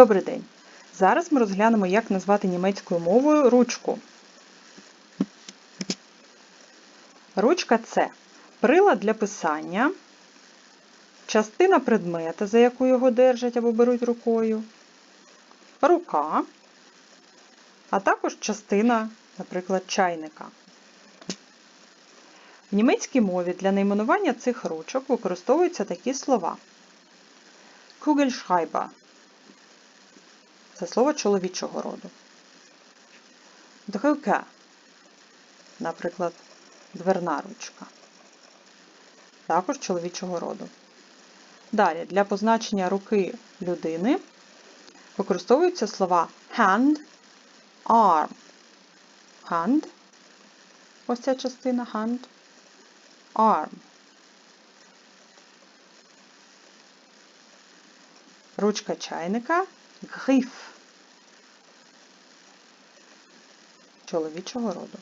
Добрий день! Зараз ми розглянемо, як назвати німецькою мовою ручку. Ручка це прилад для писання, частина предмета, за яку його держать або беруть рукою, рука, а також частина, наприклад, чайника. В німецькій мові для найменування цих ручок використовуються такі слова. Kugelschreiber – це слово чоловічого роду. Drucker – наприклад, дверна ручка. Також чоловічого роду. Далі, для позначення руки людини використовуються слова hand, arm. Hand – ось ця частина hand, arm. Ручка чайника гриф чоловічого роду.